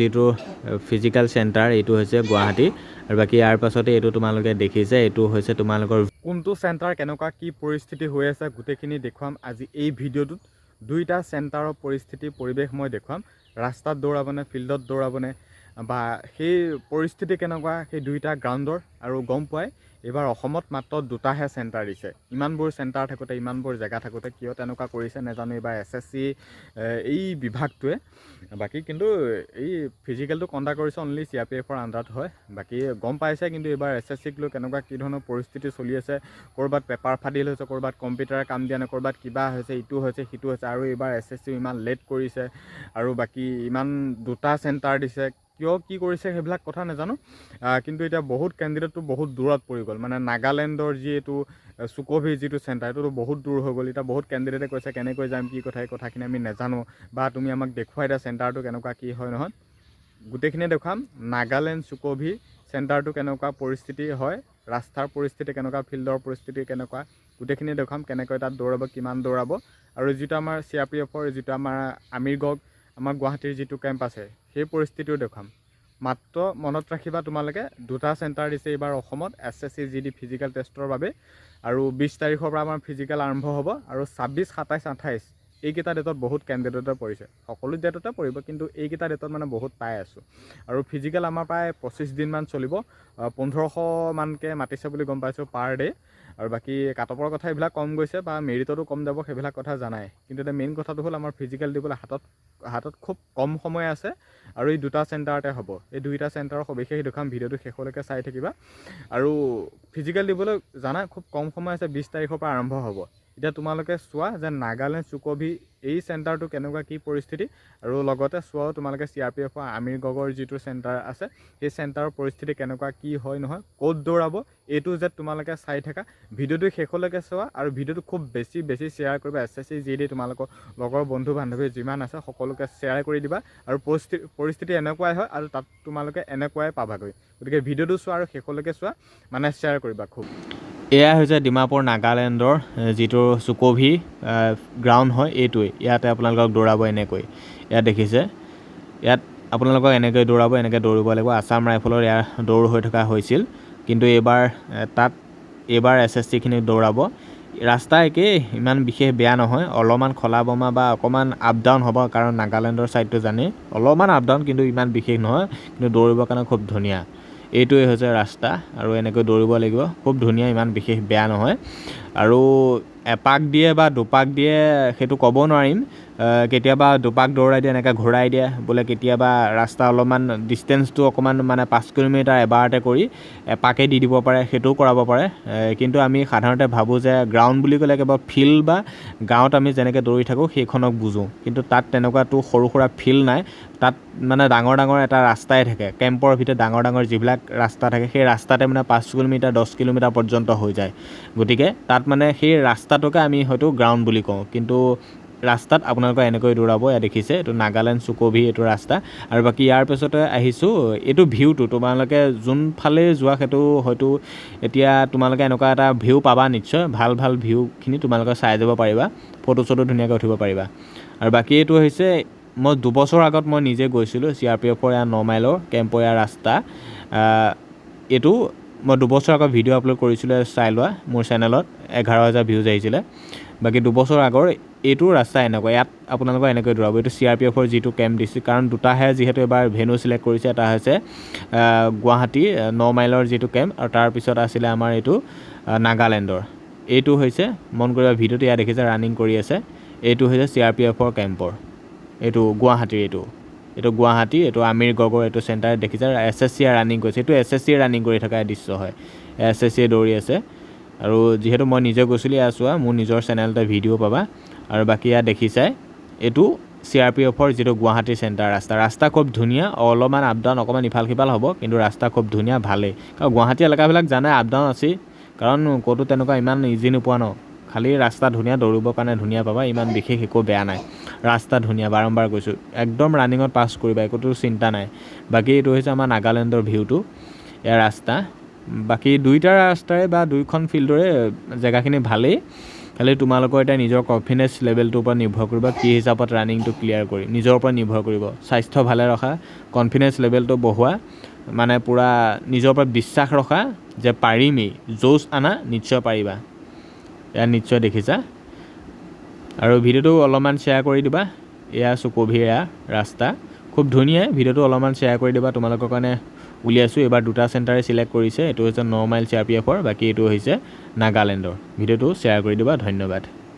যিটো physical centre এইটো হৈছে গুৱাহাটী। আৰু বাকী ইয়াৰ পাছতে এইটো তোমালোকে দেখিছে, এইটো হৈছে তোমালোকৰ কোনটো চেণ্টাৰ কেনেকুৱা কি পৰিস্থিতি হৈ আছে গোটেইখিনি দেখুৱাম আজি এই ভিডিঅ'টোত। দুইটা চেণ্টাৰৰ পৰিস্থিতি, পৰিৱেশ মই দেখুৱাম। ৰাস্তাত দৌৰাবনে, ফিল্ডত দৌৰাবনে, বা সেই পৰিস্থিতি কেনেকুৱা, সেই দুইটা গ্ৰাউণ্ডৰ আৰু গম পোৱাই। এইবাৰ অসমত মাত্ৰ দুটাহে চেণ্টাৰ দিছে। ইমানবোৰ চেণ্টাৰ থাকোঁতে, ইমানবোৰ জেগা থাকোঁতে কিয় তেনেকুৱা কৰিছে নাজানো, এইবাৰ এছ এছ চি এই বিভাগটোৱে। বাকী কিন্তু এই ফিজিকেলটো কণ্ডাক্ট কৰিছে অনলি চি আৰ পি এফৰ আণ্ডাৰত হয়। বাকী গম পাইছে কিন্তু এইবাৰ এছ এছ চিক লৈ কেনেকুৱা, কি ধৰণৰ পৰিস্থিতি চলি আছে, ক'ৰবাত পেপাৰ ফাদিল হৈছে, ক'ৰবাত কম্পিউটাৰে কাম দিয়া নাই, ক'ৰবাত কিবা হৈছে, ইটো হৈছে, সিটো হৈছে, আৰু এইবাৰ এছ এছ চিও ইমান লেট কৰিছে। আৰু বাকী ইমান দুটা চেণ্টাৰ দিছে কিয়, কি কৰিছে সেইবিলাক কথা নাজানো। কিন্তু এতিয়া বহুত কেণ্ডিডেটটো বহুত দূৰত পৰি গ'ল। মানে নাগালেণ্ডৰ যি এইটো চুকভি যিটো চেণ্টাৰ এইটোতো বহুত দূৰ হৈ গ'ল। এতিয়া বহুত কেণ্ডিডেটে কৈছে, কেনেকৈ যাম, কি কথা, এই কথাখিনি আমি নাজানো। বা তুমি আমাক দেখুৱাই দিয়া চেণ্টাৰটো কেনেকুৱা, কি হয়, নহয়। গোটেইখিনিয়ে দেখুৱাম, নাগালেণ্ড চুকভি চেণ্টাৰটো কেনেকুৱা পৰিস্থিতি হয়, ৰাস্তাৰ পৰিস্থিতি কেনেকুৱা, ফিল্ডৰ পৰিস্থিতি কেনেকুৱা গোটেইখিনি দেখুৱাম, কেনেকৈ তাত দৌৰাব, কিমান দৌৰাব। আৰু যিটো আমাৰ চি আৰ পি এফৰ যিটো আমাৰ আমিৰগড় আমাৰ গুৱাহাটীৰ যিটো কেম্প আছে, সেই পৰিস্থিতিও দেখুৱাম। মাত্ৰ মনত ৰাখিবা তোমালোকে, দুটা চেণ্টাৰ দিছে এইবাৰ অসমত S S C G D physical টেষ্টৰ বাবে, আৰু বিছ তাৰিখৰ পৰা আমাৰ ফিজিকেল আৰম্ভ হ'ব, আৰু ছাব্বিছ সাতাইছ আঠাইছ এইকেইটা ডেটত বহুত কেণ্ডিডেটে পৰিছে। সকলো ডেটতে পৰিব কিন্তু এইকেইটা ডেটত মানে বহুত পাই আছোঁ। আৰু ফিজিকেল আমাৰ প্ৰায় পঁচিছ দিনমান চলিব। পোন্ধৰশ মানকৈ মাতিছে বুলি গম পাইছোঁ পাৰ ডে' আৰু বাকী কাটপৰ কথা এইবিলাক কম গৈছে বা মেৰিটতো কম যাব সেইবিলাক কথা জানাই। কিন্তু এতিয়া মেইন কথাটো হ'ল আমাৰ ফিজিকেল দিবলৈ হাতত হাতত খুব কম সময় আছে। আৰু এই দুটা চেণ্টাৰতে হ'ব। এই দুইটা চেণ্টাৰৰ সবিশেষ দেখুৱাম ভিডিঅ'টো শেষলৈকে চাই থাকিবা। আৰু ফিজিকেল দিবলৈ জানা খুব কম সময় আছে বিছ তাৰিখৰ পৰা আৰম্ভ হ'ব। এতিয়া তোমালোকে চোৱা যে নাগালেণ্ড চুকভি এই চেণ্টাৰটো কেনেকুৱা, কি পৰিস্থিতি? আৰু লগতে চোৱাও তোমালোকে চি আৰ পি এফৰ আমিৰ গগৰ যিটো চেণ্টাৰ আছে, সেই চেণ্টাৰৰ পৰিস্থিতি কেনেকুৱা, কি হয়, নহয়, ক'ত দৌৰাব, এইটো যে তোমালোকে চাই থাকা। ভিডিঅ'টো শেষলৈকে চোৱা আৰু ভিডিঅ'টো খুব বেছি বেছি শ্বেয়াৰ কৰিবা S S C G D তোমালোকৰ লগৰ বন্ধু বান্ধৱী যিমান আছে, সকলোকে শ্বেয়াৰ কৰি দিবা। আৰু পৰিস্থিতি পৰিস্থিতি এনেকুৱাই হয় আৰু তাত তোমালোকে এনেকুৱাই পাবাগৈ। গতিকে ভিডিঅ'টো চোৱা আৰু শেষলৈকে চোৱা মানে শ্বেয়াৰ কৰিবা খুব। এয়া হৈছে ডিমাপুৰ নাগালেণ্ডৰ যিটো চুকভি গ্ৰাউণ্ড হয় এইটোৱে ইয়াতে আপোনালোকক দৌৰাব এনেকৈ। ইয়াত দেখিছে। ইয়াত আপোনালোকক এনেকৈ দৌৰাব এনেকৈ দৌৰিব লাগিব। আছাম ৰাইফলৰ ইয়াৰ দৌৰ হৈ থকা হৈছিল। কিন্তু এইবাৰ তাত এইবাৰ এছ এছ চিখিনি দৌৰাব। ৰাস্তা একেই ইমান বিশেষ বেয়া নহয়। অলপমান খলা বমা বা অকণমান আপ ডাউন হ'ব কাৰণ নাগালেণ্ডৰ ছাইডটো জানেই। অলপমান আপ ডাউন কিন্তু ইমান বিশেষ নহয়। কিন্তু দৌৰিবৰ কাৰণে খুব ধুনীয়া। এইটোৱে হৈছে ৰাস্তা আৰু এনেকৈ দৌৰিব লাগিব। খুব ধুনীয়া ইমান বিশেষ বেয়া নহয়। আৰু এপাক দিয়ে বা দুপাক দিয়ে সেইটো ক'ব নোৱাৰিম। কেতিয়াবা দুপাক দৌৰাই দিয়ে, এনেকৈ ঘূৰাই দিয়ে। বোলে কেতিয়াবা ৰাস্তা অলপমান ডিষ্টেঞ্চটো অকণমান মানে পাঁচ কিলোমিটাৰ এবাৰতে কৰি এপাকে দি দিব পাৰে, সেইটোও কৰাব পাৰে। কিন্তু আমি সাধাৰণতে ভাবোঁ যে গ্ৰাউণ্ড বুলি ক'লে কেৱল ফিল্ড বা গাঁৱত আমি যেনেকৈ দৌৰি থাকোঁ, সেইখনক বুজোঁ। কিন্তু তাত তেনেকুৱাতো সৰু সুৰা ফিল্ড নাই। তাত মানে ডাঙৰ ডাঙৰ এটা ৰাস্তাই থাকে। কেম্পৰ ভিতৰত ডাঙৰ ডাঙৰ যিবিলাক ৰাস্তা থাকে, সেই ৰাস্তাতে মানে পাঁচ কিলোমিটাৰ, দহ কিলোমিটাৰ পৰ্যন্ত হৈ যায়। গতিকে তাত মানে সেই ৰাস্তাটোকে আমি হয়তো গ্ৰাউণ্ড বুলি কওঁ। কিন্তু ৰাস্তাত আপোনালোকে এনেকৈ দৌৰাব এয়া দেখিছে এইটো নাগালেণ্ড চুকভি এইটো ৰাস্তা। আৰু বাকী ইয়াৰ পিছতে আহিছোঁ এইটো ভিউটো তোমালোকে যোনফালে যোৱা সেইটো হয়তো এতিয়া তোমালোকে এনেকুৱা এটা ভিউ পাবা নিশ্চয় ভাল ভাল ভিউখিনি তোমালোকে চাই যাব পাৰিবা ফটো চটো ধুনীয়াকৈ উঠিব পাৰিবা। আৰু বাকী এইটো হৈছে মই দুবছৰ আগত মই নিজে গৈছিলোঁ চি আৰ পি এফৰ এয়া ন মাইলৰ কেম্পৰ এয়া ৰাস্তা এইটো মই দুবছৰ আগত ভিডিঅ' আপলোড কৰিছিলোঁ চাই লোৱা মোৰ চেনেলত এঘাৰ হাজাৰ ভিউজ আহিছিলে। বাকী দুবছৰ আগৰ এইটো ৰাস্তা এনেকুৱা ইয়াত আপোনালোকৰ এনেকৈ দৌৰাব এইটো চি আৰ পি এফৰ যিটো কেম্প দিছে কাৰণ দুটাহে যিহেতু এবাৰ ভেনু চিলেক্ট কৰিছে এটা হৈছে গুৱাহাটী ন মাইলৰ যিটো কেম্প আৰু তাৰপিছত আছিলে আমাৰ এইটো নাগালেণ্ডৰ। এইটো হৈছে মন কৰিবা ভিডিঅ'টো ইয়াত দেখিছে ৰানিং কৰি আছে। এইটো হৈছে চি আৰ পি এফৰ কেম্পৰ এইটো গুৱাহাটীৰ এইটো। এইটো গুৱাহাটী এইটো আমিৰ গগৰ এইটো চেণ্টাৰ দেখিছে এছ এছ চিয়ে ৰানিং কৰিছে। এইটো এছ এছ চিয়ে ৰানিং কৰি থকা দৃশ্য হয়। এছ এছ চিয়ে দৌৰি আছে। আৰু যিহেতু মই নিজে গৈছিলোঁ এয়া চোৱা মোৰ নিজৰ চেনেলতে ভিডিঅ' পাবা। আৰু বাকী ইয়াত দেখিছাই এইটো চি আৰ পি এফৰ যিটো গুৱাহাটী চেণ্টাৰ ৰাস্তা। ৰাস্তা খুব ধুনীয়া অলপমান আপ ডাউন অকণমান ইফাল সিফাল হ'ব কিন্তু ৰাস্তা খুব ধুনীয়া ভালেই। কাৰণ গুৱাহাটী এলেকাবিলাক জানাই আপ ডাউন আছেই। কাৰণ ক'তো তেনেকুৱা ইমান ইজি নোপোৱা ন। খালী ৰাস্তা ধুনীয়া দৌৰিবৰ কাৰণে ধুনীয়া পাবা ইমান বিশেষ একো বেয়া নাই। ৰাস্তা ধুনীয়া বাৰম্বাৰ কৈছোঁ একদম ৰানিঙত পাছ কৰিবা একোতো চিন্তা নাই। বাকী এইটো হৈছে আমাৰ নাগালেণ্ডৰ ভিউটো এয়া ৰাস্তা। বাকী দুইটা ৰাস্তাৰে বা দুইখন ফিল্ডৰে জেগাখিনি ভালেই। খালি তোমালোকৰ এতিয়া নিজৰ কনফিডেঞ্চ লেভেলটোৰ ওপৰত নিৰ্ভৰ কৰিব কি হিচাপত ৰানিংটো ক্লিয়াৰ কৰি নিজৰ ওপৰত নিৰ্ভৰ কৰিব। স্বাস্থ্য ভালে ৰখা কনফিডেঞ্চ লেভেলটো বঢ়োৱা মানে পূৰা নিজৰ ওপৰত বিশ্বাস ৰখা যে পাৰিমেই। যৌজ আনা নিশ্চয় পাৰিবা। এয়া নিশ্চয় দেখিছা। আৰু ভিডিঅ'টো অলপমান শ্বেয়াৰ কৰি দিবা। এয়া চুকভি এয়া ৰাস্তা। খুব ধুনীয়া। ভিডিঅ'টো অলপমান শ্বেয়াৰ কৰি দিবা তোমালোকৰ কাৰণে উলিয়াইছোঁ। এইবাৰ দুটা চেণ্টাৰে চিলেক্ট কৰিছে। এইটো হৈছে ন মাইল চি আৰ পি এফৰ বাকী এইটো হৈছে নাগালেণ্ডৰ ভিডিঅ'টো শ্বেয়াৰ কৰি দিবা। ধন্যবাদ।